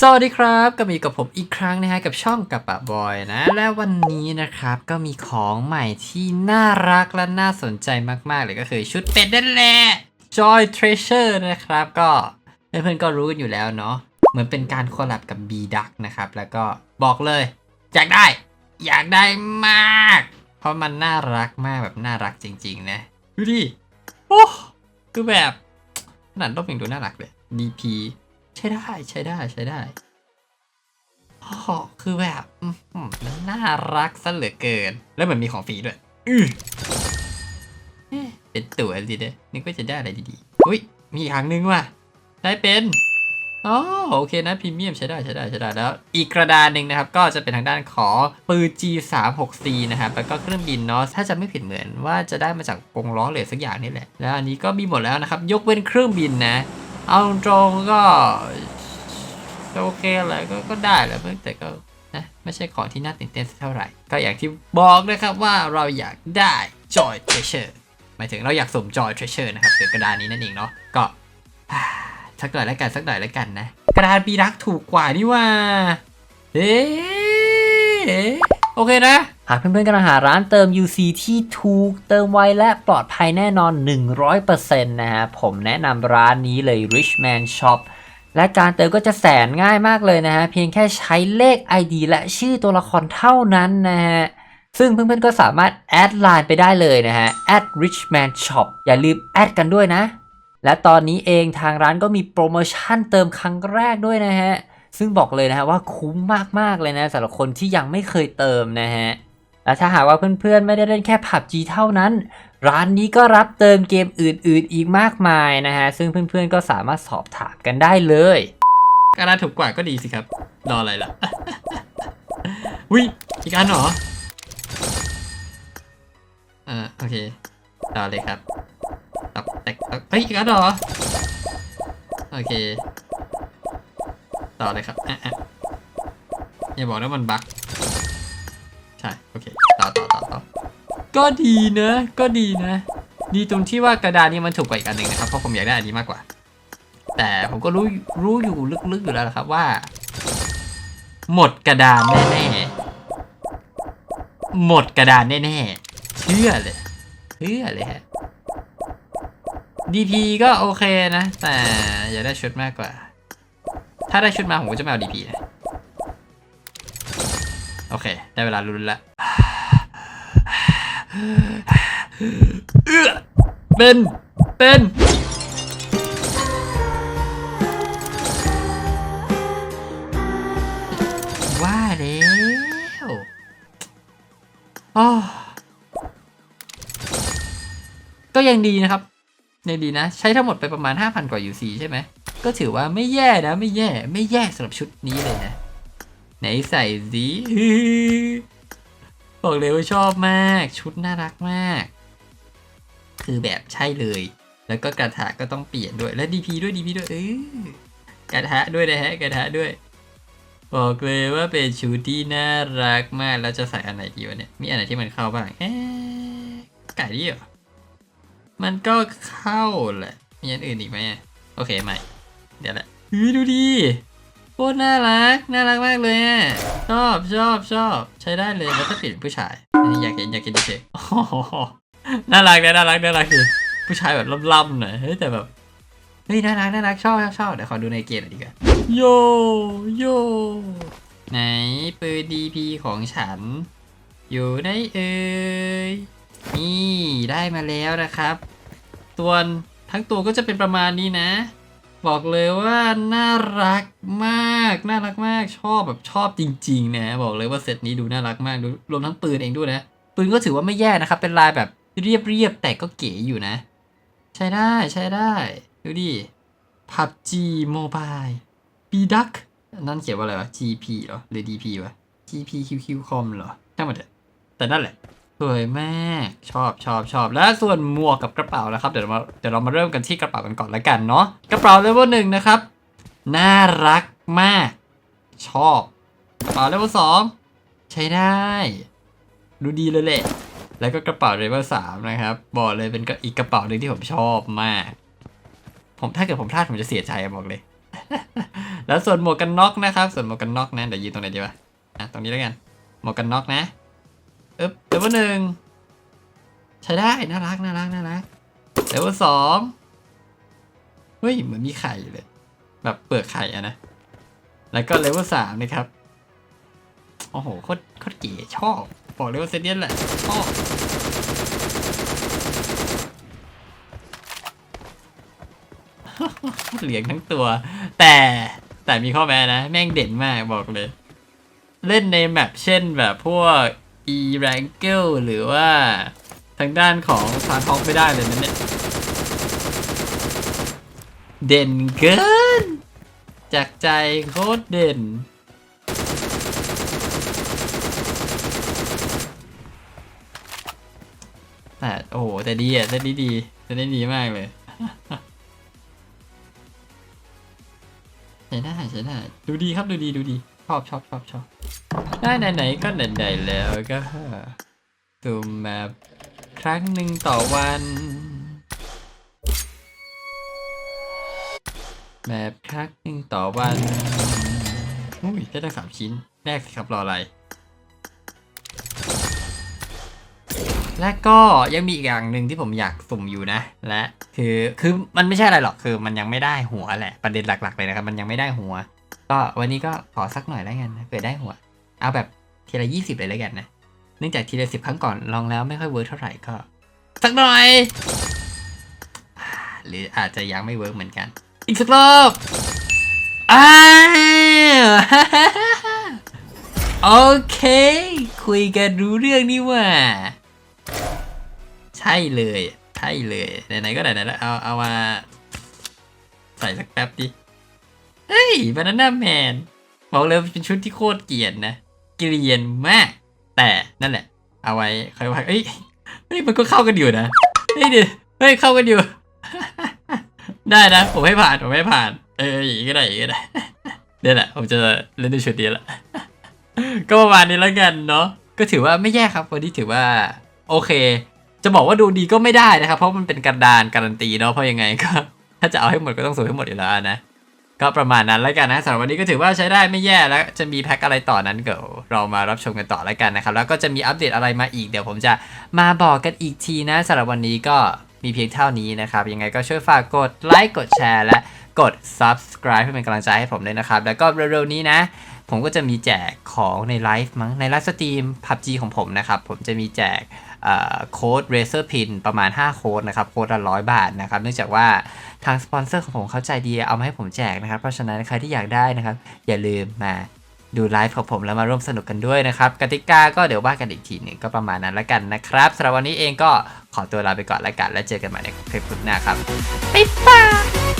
สวัสดีครับก็มีกับผมอีกครั้งนะฮะกับช่องกับปะบอยนะ และวันนี้นะครับก็มีของใหม่ที่น่ารักและน่าสนใจมากๆเลยก็คือชุดเป็ดนั่นแหละ Joy Treasure นะครับ ก็เพื่อนๆก็รู้กันอยู่แล้วเนาะเหมือนเป็นการคอลแลบกับ B Duck นะครับ แล้วก็บอกเลยอยากได้ อยากได้มาก เพราะมันน่ารักมากแบบน่ารักจริง ๆ นะดูดิโอ้คือแบบขนาดรูปยังดูน่ารักเลย DP ใช้ได้ใช้ได้ใช้ได้โอ้โหคือแบบมันน่ารักซะเหลือเกิน แล้วเหมือนมีของฟรีด้วยอือเป็นตัวสิเด้นึกว่าจะได้อะไรดีๆอุ้ยมีอีกครั้งนึงว่ะ ได้เป็นอ๋อโอเคนะพรีเมียมใช้ได้ใช้ได้ใช้ได้แล้ว อีกกระดานหนึ่งนะครับ ก็จะเป็นทางด้านของปืน G36C นะครับแล้วก็เครื่องบินเนาะถ้าจะไม่ผิดเหมือนว่าจะได้มาจากกรงล้อเหลยสักอย่างนี่แหละ แล้วอันนี้ก็มีหมดแล้วนะครับ ยกเว้นเครื่องบินนะ เอาตรงก็โอเคแหละก็ก็ได้แหละเพิ่งแต่ก็นะไม่ใช่ของที่น่าตื่นเต้นเท่าไหร่ ก็อย่างที่บอกนะครับว่าเราอยากได้ Joy Treasure หมายถึงเราอยากสม Joy Treasure นะครับคือกระดานนี้นั่นเองเนาะก็สักหน่อยแล้วกันสักหน่อยแล้วกันนะ กระดานปีรักถูกกว่านี่ว่าเอ๊โอเคนะ หากเพื่อนๆกำลังหาร้านเติม UC ที่ถูกเติมไวและปลอดภัยแน่นอน 100%นะฮะ ผมแนะนำร้านนี้เลย Richman Shop และการเติมก็จะแสนง่ายมากเลยนะฮะ เพียงแค่ใช้เลข ID และชื่อตัวละครเท่านั้นนะฮะซึ่งเพื่อนๆก็สามารถแอดไลน์ไปได้เลยนะฮะ @richman shop อย่าลืมแอดกันด้วยนะ และตอนนี้เองทางร้านก็มีโปรโมชั่นเติมครั้งแรกด้วยนะฮะ ซึ่งบอกเลยนะฮะว่าคุ้มมากๆเลยนะสำหรับคนที่ยังไม่เคยเติมนะฮะ และถ้าหากว่าเพื่อนๆไม่ได้เล่นแค่ PUBG เท่านั้น ร้านนี้ก็รับเติมเกมอื่นๆ อีกมากมายนะฮะ ซึ่งเพื่อนๆก็สามารถสอบถามกันได้เลยการาถูกกว่าก็ดีสิครับ รออะไรล่ะ วิอีกอันเหรอ อ่าโอเคต่อเลยครับตับแตกเฮ้ยอีกแล้วเหรอ โอเค ต่อเลยครับอะอะอย่าบอกนะมันบั๊ก ใช่ โอเค ต่อต่อต่อต่อก็ดีนะ ก็ดีนะ ดีตรงที่ว่ากระดานนี้มันถูกกว่าอีกอันหนึ่งนะครับ เพราะผมอยากได้อันนี้มากกว่า แต่ผมก็รู้รู้อยู่ลึกๆอยู่แล้วนะครับว่า หมดกระดานแน่ๆ หมดกระดานแน่ๆ เชื่อเลย เชื่อเลยฮะ DP ก็โอเคนะ แต่อยากได้ชุดมากกว่า ถ้าได้ชุดมาผมก็จะไม่เอา DP นะ โอเค ได้เวลาลุ้นละเอื้อเป็น เป็น ว่าแล้วอ๋อก็ยังดีนะครับยังดีนะ ใช้ทั้งหมดไปประมาณ 5,000 กว่า UC ใช่ไหม ก็ถือว่าไม่แย่นะ ไม่แย่ ไม่แย่สำหรับชุดนี้เลยนะ ไหนใส่สิบอกเลยว่าชอบมากชุดน่ารักมาก คือแบบใช่เลย แล้วก็กระทะก็ต้องเปลี่ยนด้วยและ DP ด้วย DP ด้วยเออกระทะด้วยนะฮะกระทะด้วย บอกเลยว่าเป็นชุดที่น่ารักมากแล้วจะใส่อันไหนดีวะเนี่ยมีอันไหนที่มันเข้าบ้างเอ๊ะไก่ดีเหรอมันก็เข้าแหละมีอันอื่นอีกไหมโอเคไม่ เดี๋ยวแหละดูดิ คตรน่ารัก น่ารักมากเลยอะชอบชอบชอบ ใช้ได้เลยแล้วถ้าเปลี่ยนผู้ชาย อยากเห็นอยากเห็นดิเชโอ้โหน่ารักนะน่ารักน่ารักคือผู้ชายแบบล่ำๆหน่อยเฮ้ยแต่แบบเฮ้ยน่ารักน่ารักชอบชอบชอบเดี๋ยวขอดูในเกมหน่อยดีกว่าโยโยไหนปืนดีพีของฉัน อยู่ในเอ่ยนี่ได้มาแล้วนะครับ ตัวทั้งตัวก็จะเป็นประมาณนี้นะ บอกเลยว่าน่ารักมาก น่ารักมากชอบแบบชอบจริง ๆ นะ บอกเลยว่าเซตนี้ดูน่ารักมากดูรวมทั้งปืนเองด้วยนะ ปืนก็ถือว่าไม่แย่นะครับ เป็นลายแบบเรียบๆแต่ก็เก๋อยู่นะ ใช้ได้ใช้ได้ ดูดิ PUBG Mobile B Duck นั่นเขียนว่าอะไรวะ GP เหรอ หรือ DP วะ GPQQ com เหรอทั้งหมดอะแต่นั่นแหละ สวยมากชอบชอบชอบและส่วนหมวกกับกระเป๋านะครับเดี๋ยวเรามาเดี๋ยวเรามาเริ่มกันที่กระเป๋ากันก่อนแล้วกันเนาะกระเป๋าเลเวลหนึ่งนะครับน่ารักมาก ชอบกระเป๋าเลเวลสองใช้ได้ ดูดีเลยแหละแล้วก็กระเป๋าเลเวลสามนะครับบอกเลยเป็นอีกกระเป๋าหนึ่งที่ผมชอบมาก ผมถ้าเกิดผมพลาดผมจะเสียใจบอกเลย แล้วส่วนหมวกกันน็อกนะครับ ส่วนหมวกกันน็อกนะเดี๋ยวยืนตรงไหนดีวะอะตรงนี้แล้วกันหมวกกันน็อกนะ เอ๊บเลเวลหนึ่งใช้ได้น่ารักน่ารักน่ารักเลเวลสองเฮ้ยเหมือนมีไข่เลย แบบเปลือกไข่อะนะ แล้วก็เลเวลสามนะครับ โอ้โหโคตรโคตรเก๋ชอบ บอกเลยว่าเซเนี้ยแหละชอบเหลียงทั้งตัว แต่แต่มีข้อแม้นะ แม่งเด่นมากบอกเลย เล่นในแมปเช่นแบบพวก e r a n k l e หรือว่าทางด้านของฟาร์ทอกไม่ได้เลยนะเนี่ย เด่นเกิน จากใจโคตรเด่น แต่โอ้โหแต่ดีอะแต่ดีดีแต่ได้ดีมากเลยใช้ได้ใช้ได้ดูดีครับดูดีดูดีชอบชอบชอบชอบ ได้ไหนๆก็ไหนๆแล้วก็ตูมมาครั้งหนึ่งต่อวันแบบครั้งหนึ่งต่อวันอุ้ยได้ตั้สามชิ้นแรกสิครับรออะไร และก็ยังมีอีกอย่างหนึ่งที่ผมอยากสุ่มอยู่นะ และคือคือมันไม่ใช่อะไรหรอกคือมันยังไม่ได้หัวแหละประเด็นหลัก ๆ เลยนะครับ มันยังไม่ได้หัว ก็วันนี้ก็ขอสักหน่อยแล้วกันเกิดได้หัว เอาแบบทีละยี่สิบเลยแล้วกันนะ เนื่องจากทีละสิบครั้งก่อนลองแล้วไม่ค่อยเวิร์กเท่าไหร่ก็ สักหน่อย หรืออาจจะยังไม่เวิร์กเหมือนกัน อีกสักรอบอ้าวโอเค คุยกันรู้เรื่องนี่ว่า ใช่เลย ใช่เลย ไหนๆก็ไหนๆแล้วเอาเอามาใส่สักแป๊บดิ เฮ้ยบานาน่าแมน บอกเลยเป็นชุดที่โคตรเกลียดนะ เกลียนมาก แต่นั่นแหละ เอาไว้ค่อยว่าเอ้ยเฮ้ยมันก็เข้ากันอยู่นะเฮ้ยเดี๋ยวเฮ้ยเข้ากันอยู่ ได้นะผมให้ผ่านผมให้ผ่าน เอออย่างนี้ก็ได้อย่างนี้ก็ได้เนี่ยแหละผมจะเล่นในชุดนี้แหละก็ประมาณนี้แล้วกันเนาะก็ถือว่าไม่แย่ครับวันนี้ถือว่าโอเค จะบอกว่าดูดีก็ไม่ได้นะครับ เพราะมันเป็นกระดานการันตีเนาะเพราะยังไงก็ ถ้าจะเอาให้หมดก็ต้องสูให้หมดอยู่แล้วนะ ก็ประมาณนั้นแล้วกันนะสำหรับวันนี้ก็ถือว่าใช้ได้ไม่แย่แล้วจะมีแพ็คอะไรต่อนั้นเดี๋ยวเรามารับชมกันต่อแล้วกันนะครับ แล้วก็จะมีอัปเดตอะไรมาอีกเดี๋ยวผมจะมาบอกกันอีกทีนะสำหรับวันนี้ก็มีเพียงเท่านี้นะครับ ยังไงก็ช่วยฝากกดไลค์กดแชร์และกด subscribe เพื่อเป็นกำลังใจให้ผมด้วยนะครับ แล้วก็เร็วๆนี้นะ ผมก็จะมีแจกของในไลฟ์มั้งในไลฟ์สตรีม PUBG ของผมนะครับ ผมจะมีแจกโค้ด Razer Pin ประมาณ 5 โค้ดนะครับ โค้ดละร้อยบาทนะครับ เนื่องจากว่า ทางสปอนเซอร์ของผมเข้าใจดีเอามาให้ผมแจกนะครับ เพราะฉะนั้นใครที่อยากได้นะครับ อย่าลืมมาดูไลฟ์ของผมแล้วมาร่วมสนุกกันด้วยนะครับ กติกาก็เดี๋ยวว่ากันอีกทีหนึ่งก็ประมาณนั้นแล้วกันนะครับสำหรับวันนี้เองก็ขอตัวลาไปก่อนละกัน แล้วเจอกันใหม่ในคลิปหน้าครับ บ๊ายบาย